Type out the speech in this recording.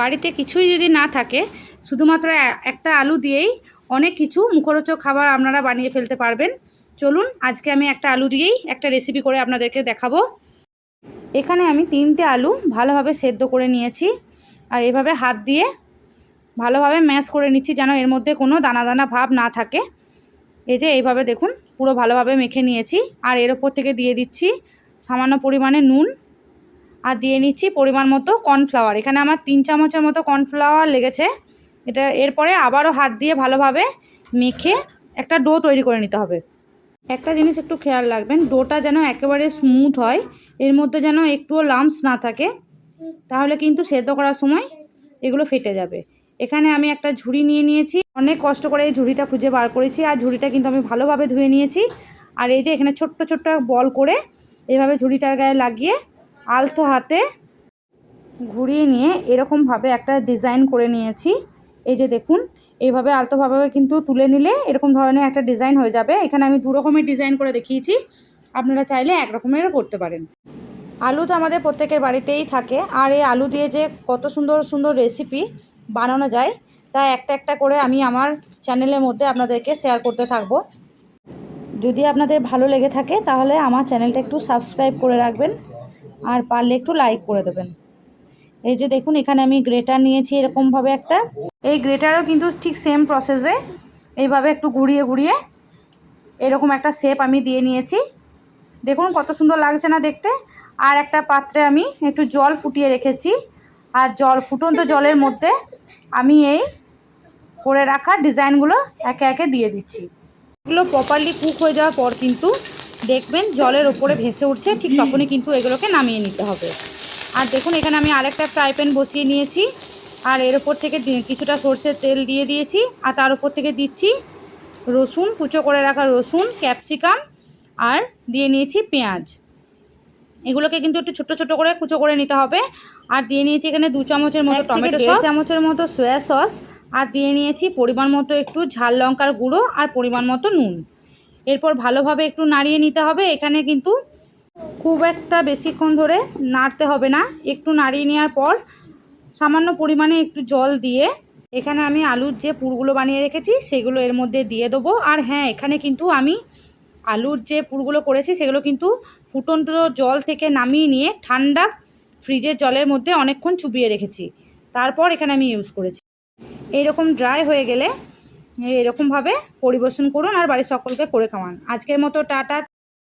বাড়িতে কিছুই যদি না থাকে, শুধুমাত্র একটা আলু দিয়েই অনেক কিছু মুখরোচক খাবার আপনারা বানিয়ে ফেলতে পারবেন। চলুন, আজকে আমি একটা আলু দিয়েই একটা রেসিপি করে আপনাদেরকে দেখাবো। এখানে আমি তিনটে আলু ভালোভাবে সেদ্ধ করে নিয়েছি আর এভাবে হাত দিয়ে ভালোভাবে ম্যাশ করে নিচ্ছি যেন এর মধ্যে কোনো দানা দানা ভাব না থাকে। এই যে এইভাবে দেখুন, পুরো ভালোভাবে মেখে নিয়েছি। আর এর ওপর থেকে দিয়ে দিচ্ছি সামান্য পরিমাণে নুন আর দিয়ে নিচ্ছি পরিমাণ মতো কর্নফ্লাওয়ার। এখানে আমার তিন চামচের মতো কর্নফ্লাওয়ার লেগেছে। এটা এরপরে আবারও হাত দিয়ে ভালোভাবে মেখে একটা ডো তৈরি করে নিতে হবে। একটা জিনিস একটু খেয়াল রাখবেন, ডোটা যেন একেবারে স্মুথ হয়, এর মধ্যে যেন একটুও লাম্পস না থাকে, তাহলে কিন্তু সেদ্ধ করার সময় এগুলো ফেটে যাবে। এখানে আমি একটা ঝুড়ি নিয়ে নিয়েছি। অনেক কষ্ট করে এই ঝুড়িটা খুঁজে বার করেছি, আর ঝুড়িটা কিন্তু আমি ভালোভাবে ধুয়ে নিয়েছি। আর এই যে এখানে ছোট্ট ছোট্ট বল করে এভাবে ঝুড়িটার গায়ে লাগিয়ে আলতো হাতে ঘুরিয়ে নিয়ে এরকমভাবে একটা ডিজাইন করে নিয়েছি। এই যে দেখুন, এইভাবে আলতোভাবে কিন্তু তুলে নিলে এরকম ধরনের একটা ডিজাইন হয়ে যাবে। এখানে আমি দু রকমের ডিজাইন করে দেখিয়েছি। আপনারা চাইলে এক রকমেরও করতে পারেন। আলু তো আমাদের প্রত্যেকের বাড়িতেই থাকে। আর এই আলু দিয়ে যে কত সুন্দর সুন্দর রেসিপি বানানো যায়, তা একটা একটা করে আমি আমার চ্যানেলের মধ্যে আপনাদেরকে শেয়ার করতে থাকব। যদি আপনাদের ভালো লেগে থাকে, তাহলে আমার চ্যানেলটা একটু সাবস্ক্রাইব করে রাখবেন। আর পারলে একটু লাইক করে দেবেন। এই যে দেখুন, এখানে আমি গ্রেটার নিয়েছি এরকমভাবে একটা। এই গ্রেটারও কিন্তু ঠিক সেম প্রসেসে এইভাবে একটু ঘুরিয়ে ঘুরিয়ে এরকম একটা শেপ আমি দিয়ে নিয়েছি। দেখুন, কত সুন্দর লাগছে না দেখতে। আর একটা পাত্রে আমি একটু জল ফুটিয়ে রেখেছি। আর জল ফুটন্ত জলের মধ্যে আমি এই করে রাখা ডিজাইনগুলো একে একে দিয়ে দিচ্ছি। এগুলো প্রপারলি কুক হয়ে যাওয়ার পর কিন্তু দেখবেন জলের ওপরে ভেসে উঠছে ঠিক তখনই কিন্তু এগুলোকে নামিয়ে নিতে হবে। আর দেখুন এখানে আমি আরেকটা ফ্রাই প্যান বসিয়ে নিয়েছি। আর এর ওপর থেকে কিছুটা সর্ষের তেল দিয়ে দিয়েছি। আর তার উপর থেকে দিচ্ছি রসুন কুচো করে রাখা রসুন ক্যাপসিকাম আর দিয়ে নিয়েছি পেঁয়াজ। এগুলোকে কিন্তু একটু ছোট ছোট করে কুচো করে নিতে হবে। আর দিয়ে নিয়েছি এখানে দু চামচের মতো টমেটো সস। চামচের মতো সয়া সস। আর দিয়ে নিয়েছি পরিমাণ মতো একটু ঝাল লঙ্কার গুঁড়ো আর পরিমাণ মতো নুন। এরপর ভালোভাবে একটু নাড়িয়ে নিতে হবে। এখানে কিন্তু খুব একটা বেশিক্ষণ ধরে নাড়তে হবে না। একটু নাড়িয়ে নেওয়ার পর সামান্য পরিমাণে একটু জল দিয়ে এখানে আমি আলুর যে পুরগুলো বানিয়ে রেখেছি, সেগুলো এর মধ্যে দিয়ে দেবো। আর হ্যাঁ এখানে কিন্তু আমি আলুর যে পুরগুলো করেছি, সেগুলো কিন্তু ফুটন্ত জল থেকে নামিয়ে নিয়ে ঠান্ডা ফ্রিজের জলের মধ্যে অনেকক্ষণ চুবিয়ে রেখেছি। তারপর এখানে আমি ইউজ করেছি। এইরকম ড্রাই হয়ে গেলে এরকমভাবে পরিবেশন করুন আর বাড়ির সকলকে করে খাওয়ান। আজকের মতো টাটা